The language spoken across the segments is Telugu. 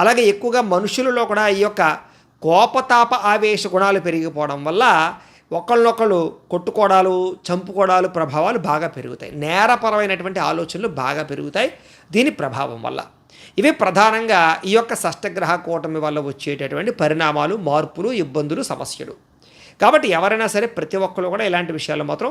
అలాగే ఎక్కువగా మనుషులలో కూడా ఈ యొక్క కోపతాప ఆవేశ గుణాలు పెరిగిపోవడం వల్ల ఒకళ్ళొకళ్ళు కొట్టుకోవడాలు చంపుకోవడాలు ప్రభావాలు బాగా పెరుగుతాయి. నేరపరమైనటువంటి ఆలోచనలు బాగా పెరుగుతాయి దీని ప్రభావం వల్ల. ఇవి ప్రధానంగా ఈ యొక్క షష్టగ్రహ కూటమి వల్ల వచ్చేటటువంటి పరిణామాలు మార్పులు ఇబ్బందులు సమస్యలు. కాబట్టి ఎవరైనా సరే ప్రతి ఒక్కరు కూడా ఇలాంటి విషయాలు మాత్రం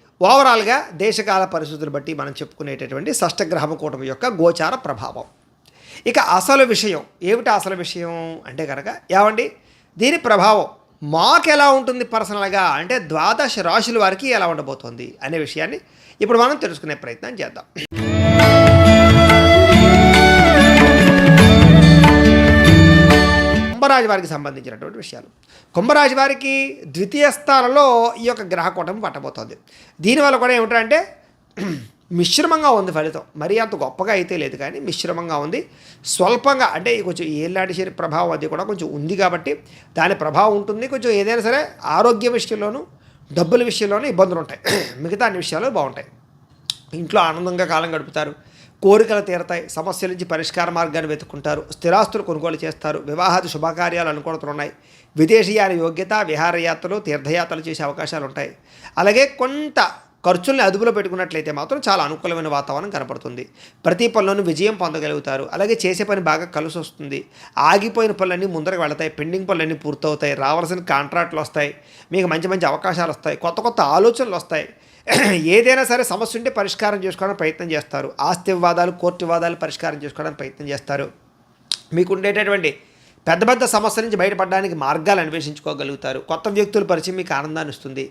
ఓవరాల్గా దేశకాల పరిస్థితులు బట్టి మనం చెప్పుకునేటటువంటి షష్టగ్రహం కూటమి యొక్క గోచార ప్రభావం. ఇక అసలు విషయం ఏమిటి అసలు విషయం అంటే కనుక ఏమండి? దీని ప్రభావం మాకు ఎలా ఉంటుంది పర్సనల్గా అంటే ద్వాదశ రాశుల వారికి ఎలా ఉండబోతోంది అనే విషయాన్ని ఇప్పుడు మనం తెలుసుకునే ప్రయత్నం చేద్దాం. కుంభరాశి వారికి సంబంధించినటువంటి విషయాలు. కుంభరాశి వారికి ద్వితీయ స్థానంలో ఈ యొక్క గ్రహకూటం పట్టబోతోంది. దీనివల్ల కూడా ఏమిటంటే మిశ్రమంగా ఉంది ఫలితం. మరీ అంత గొప్పగా అయితే లేదు కానీ మిశ్రమంగా ఉంది. స్వల్పంగా అంటే కొంచెం ఏళ్ళాటి శరీర ప్రభావం అది కూడా కొంచెం ఉంది కాబట్టి దాని ప్రభావం ఉంటుంది. కొంచెం ఏదైనా సరే ఆరోగ్య విషయంలోనూ డబ్బుల విషయంలోనూ ఇబ్బందులు ఉంటాయి. మిగతా అన్ని విషయాలు బాగుంటాయి. ఇంట్లో ఆనందంగా కాలం గడుపుతారు. కోరికలు తీరతాయి. సమస్యల నుంచి పరిష్కార మార్గాన్ని వెతుక్కుంటారు. స్థిరాస్తులు కొనుగోలు చేస్తారు. వివాహాది శుభకార్యాలు అనుకూలతలున్నాయి విదేశీయాల యోగ్యత విహారయాత్రలు తీర్థయాత్రలు చేసే అవకాశాలు ఉంటాయి. అలాగే కొంత ఖర్చుల్ని అదుపులో పెట్టుకున్నట్లయితే మాత్రం చాలా అనుకూలమైన వాతావరణం కనపడుతుంది. ప్రతి పనిలోనూ విజయం పొందగలుగుతారు. అలాగే చేసే పని బాగా కలిసి వస్తుంది ఆగిపోయిన పనులన్నీ ముందరకు వెళతాయి. పెండింగ్ పనులన్నీ పూర్తవుతాయి. రావాల్సిన కాంట్రాక్ట్లు వస్తాయి మీకు మంచి మంచి అవకాశాలు వస్తాయి కొత్త కొత్త ఆలోచనలు వస్తాయి ఏదైనా సరే సమస్య ఉంటే పరిష్కారం చేసుకోవడానికి ప్రయత్నం చేస్తారు. ఆస్తి వివాదాలు కోర్టు వివాదాలు పరిష్కారం చేసుకోవడానికి ప్రయత్నం చేస్తారు. మీకు ఉండేటటువంటి పెద్ద పెద్ద సమస్య నుంచి బయటపడడానికి మార్గాలు అన్వేషించుకోగలుగుతారు. కొత్త వ్యక్తుల పరిచయం మీకు ఆనందాన్ని ఇస్తుంది.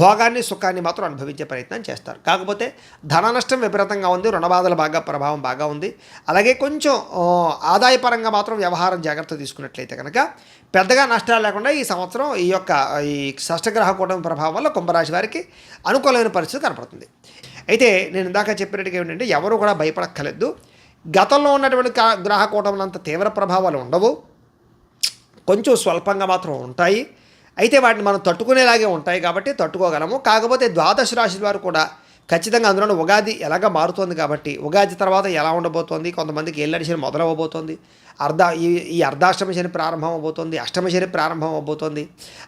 భోగాన్ని సుఖాన్ని మాత్రం అనుభవించే ప్రయత్నం చేస్తారు. కాకపోతే ధన నష్టం విపరీతంగా ఉంది రుణబాధల బాగా ప్రభావం బాగా ఉంది. అలాగే కొంచెం ఆదాయపరంగా మాత్రం వ్యవహారం జాగ్రత్త తీసుకున్నట్లయితే కనుక పెద్దగా నష్టాలు లేకుండా ఈ సంవత్సరం ఈ యొక్క ఈ షష్టగ్రహ కూటమి ప్రభావం వల్ల కుంభరాశి వారికి అనుకూలమైన పరిస్థితి కనపడుతుంది. అయితే నేను ఇందాక చెప్పినట్టుగా ఏంటంటే ఎవరు కూడా భయపడక్కర్లేదు. గతంలో ఉన్నటువంటి గ్రహ కూటములంత తీవ్ర ప్రభావాలు ఉండవు. కొంచెం స్వల్పంగా మాత్రం ఉంటాయి. అయితే వాటిని మనం తట్టుకునేలాగే ఉంటాయి కాబట్టి తట్టుకోగలము. కాకపోతే ద్వాదశ రాశి వారు కూడా ఖచ్చితంగా అందులోనే ఉగాది ఎలాగ మారుతోంది కాబట్టి ఉగాది తర్వాత ఎలా ఉండబోతోంది కొంతమందికి ఏళ్ళడి శని మొదలవబోతోంది అర్ధ ఈ ఈ అర్ధాష్టమ శని ప్రారంభం అవబోతోంది అష్టమ శని ప్రారంభం అవబోతోంది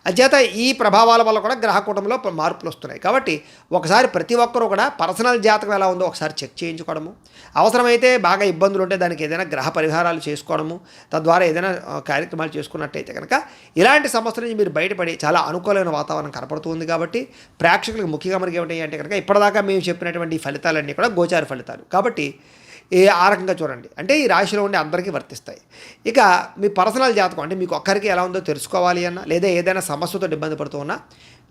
అంచేత ఈ ప్రభావాల వల్ల కూడా గ్రహ కూటంలో మార్పులు వస్తున్నాయి. కాబట్టి ఒకసారి ప్రతి ఒక్కరూ కూడా పర్సనల్ జాతకం ఎలా ఉందో ఒకసారి చెక్ చేయించుకోవడము. అవసరమైతే బాగా ఇబ్బందులు ఉంటే దానికి ఏదైనా గ్రహ పరిహారాలు చేసుకోవడము తద్వారా ఏదైనా కార్యక్రమాలు చేసుకున్నట్టయితే కనుక ఇలాంటి సమస్యల నుంచి మీరు బయటపడి చాలా అనుకూలమైన వాతావరణం కనపడుతుంది కాబట్టి ప్రేక్షకులకు ముఖ్యంగా మనకి ఏమిటి అంటే కనుక ఇప్పటిదాకా మేము చెప్పినటువంటి ఫలితాలన్నీ కూడా గోచార ఫలితాలు. కాబట్టి ఏ ఆ రకంగా చూడండి. అంటే ఈ రాశిలో ఉండే అందరికీ వర్తిస్తాయి. ఇక మీ పర్సనల్ జాతకం అంటే మీకు ఒక్కరికి ఎలా ఉందో తెలుసుకోవాలి అన్నా లేదా ఏదైనా సమస్యతో ఇబ్బంది పడుతూ ఉన్నా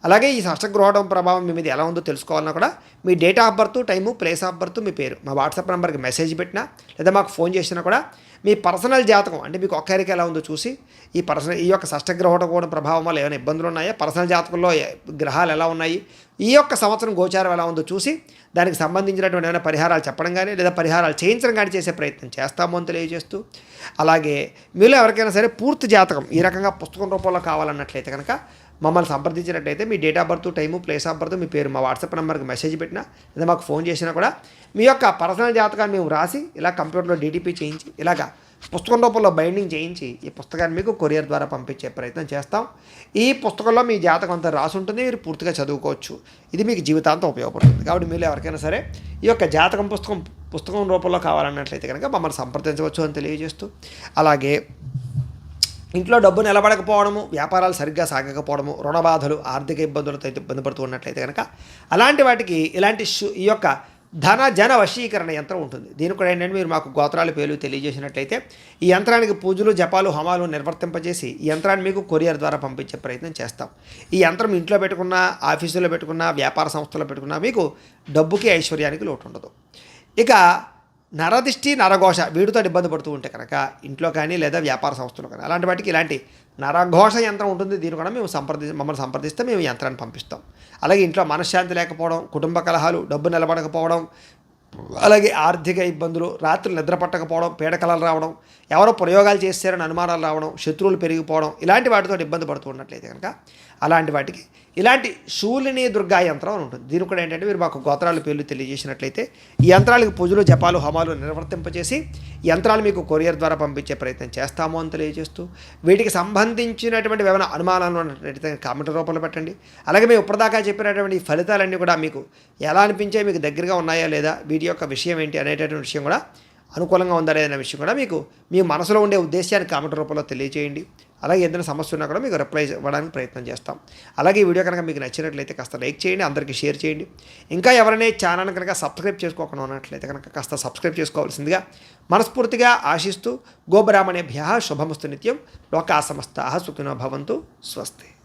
అలాగే ఈ సష్టగృహటం ప్రభావం మీ మీద ఎలా ఉందో తెలుసుకోవాలన్నా కూడా మీ date of birth time place of birth మీ పేరు. మా వాట్సాప్ నెంబర్కి మెసేజ్ పెట్టినా లేదా మాకు ఫోన్ చేసినా కూడా మీ పర్సనల్ జాతకం అంటే మీకు ఒక్కరికి ఎలా ఉందో చూసి ఈ పర్సనల్ ఈ యొక్క షష్టగ్రహణ కూడా ప్రభావం వల్ల ఏమైనా ఇబ్బందులు ఉన్నాయా? పర్సనల్ జాతకంలో గ్రహాలు ఎలా ఉన్నాయి? ఈ యొక్క సంవత్సరం గోచారం ఎలా ఉందో చూసి దానికి సంబంధించినటువంటి ఏమైనా పరిహారాలు చెప్పడం కానీ లేదా పరిహారాలు చేయించడం కానీ చేసే ప్రయత్నం చేస్తాము అని తెలియజేస్తూ అలాగే మీలో ఎవరికైనా సరే పూర్తి జాతకం ఈ రకంగా పుస్తకం రూపంలో కావాలన్నట్లయితే కనుక మమ్మల్ని సంప్రదించినట్టయితే మీ date of birth time place of birth మీ పేరు మా వాట్సాప్ నెంబర్కి మెసేజ్ పెట్టినా లేదా మాకు ఫోన్ చేసినా కూడా మీ యొక్క పర్సనల్ జాతకాన్ని మేము రాసి ఇలా కంప్యూటర్లో డీటీపీ చేయించి ఇలాగా పుస్తకం రూపంలో బైండింగ్ చేయించి ఈ పుస్తకాన్ని మీకు కొరియర్ ద్వారా పంపించే ప్రయత్నం చేస్తాం. ఈ పుస్తకంలో మీ జాతకం అంతా రాసి ఉంటుంది మీరు పూర్తిగా చదువుకోవచ్చు. ఇది మీకు జీవితాంతం ఉపయోగపడుతుంది. కాబట్టి మీరు ఎవరికైనా సరే ఈ యొక్క జాతకం పుస్తకం పుస్తకం రూపంలో కావాలన్నట్లయితే కనుక మమ్మల్ని సంప్రదించవచ్చు అని తెలియజేస్తూ అలాగే ఇంట్లో డబ్బు నిలబడకపోవడము వ్యాపారాలు సరిగ్గా సాగకపోవడము రుణ బాధలు ఆర్థిక ఇబ్బందులతో అయితే ఇబ్బంది పడుతూ ఉన్నట్లయితే కనుక అలాంటి వాటికి ఇలాంటి ఈ యొక్క ధన జన వశీకరణ యంత్రం ఉంటుంది. దీని కూడా ఏంటంటే మీరు మాకు గోత్రాల పేర్లు తెలియజేసినట్లయితే ఈ యంత్రానికి పూజలు జపాలు హోమాలు నిర్వర్తింపజేసి ఈ యంత్రాన్ని మీకు కొరియర్ ద్వారా పంపించే ప్రయత్నం చేస్తాం. ఈ యంత్రం ఇంట్లో పెట్టుకున్నా ఆఫీసులో పెట్టుకున్నా వ్యాపార సంస్థలో పెట్టుకున్నా మీకు డబ్బుకి ఐశ్వర్యానికి లోటు ఉండదు ఇక నరదిష్టి నరఘోష వీటితో ఇబ్బంది పడుతూ ఉంటే కనుక ఇంట్లో కానీ లేదా వ్యాపార సంస్థలు కానీ అలాంటి వాటికి ఇలాంటి నరఘోష యంత్రం ఉంటుంది. దీని కూడా మేము సంప్రది మమ్మల్ని సంప్రదిస్తే మేము యంత్రాన్ని పంపిస్తాం. అలాగే ఇంట్లో మనశ్శాంతి లేకపోవడం కుటుంబ కలహాలు డబ్బు నిలబడకపోవడం అలాగే ఆర్థిక ఇబ్బందులు రాత్రి నిద్ర పట్టకపోవడం పీడకలలు రావడం ఎవరో ప్రయోగాలు చేశారని అనుమానాలు రావడం శత్రువులు పెరిగిపోవడం ఇలాంటి వాటితో ఇబ్బంది పడుతూ ఉన్నట్లయితే కనుక అలాంటి వాటికి ఇలాంటి శూలిని దుర్గా యంత్రం అని ఉంటుంది. దీని కూడా ఏంటంటే మీరు మాకు గోత్రాల పేర్లు తెలియజేసినట్లయితే ఈ యంత్రాలకు పూజలు జపాలు హోమాలు నిర్వర్తింపచేసి యంత్రాలు మీకు కొరియర్ ద్వారా పంపించే ప్రయత్నం చేస్తాము అని తెలియజేస్తూ వీటికి సంబంధించినటువంటి ఏమైనా అనుమానాలు ఉన్నట్లయితే కామెంట్ రూపంలో పెట్టండి. అలాగే మేము ఇప్పటిదాకా చెప్పినటువంటి ఫలితాలన్నీ కూడా మీకు ఎలా అనిపించాయి మీకు దగ్గరగా ఉన్నాయా లేదా వీటి యొక్క విషయం ఏంటి అనేటటువంటి విషయం కూడా అనుకూలంగా ఉందా లేదనే విషయం కూడా మీకు మీ మనసులో ఉండే ఉద్దేశాన్ని కామెంట్ రూపంలో తెలియజేయండి అలాగే ఏదైనా సమస్య ఉన్నా కూడా మీకు రిప్లై ఇవ్వడానికి ప్రయత్నం చేస్తాం. అలాగే ఈ వీడియో కనుక మీకు నచ్చినట్లయితే కాస్త లైక్ చేయండి అందరికీ షేర్ చేయండి. ఇంకా ఎవరైనా ఛానల్ కనుక సబ్స్క్రైబ్ చేసుకోకుండా ఉన్నట్లయితే కనుక కాస్త సబ్స్క్రైబ్ చేసుకోవాల్సిందిగా మనస్ఫూర్తిగా ఆశిస్తూ గోబ్రాహ్మణేభ్య శుభమస్తు నిత్యం లోకా సమస్త సుఖినో భవంతు స్వస్తి.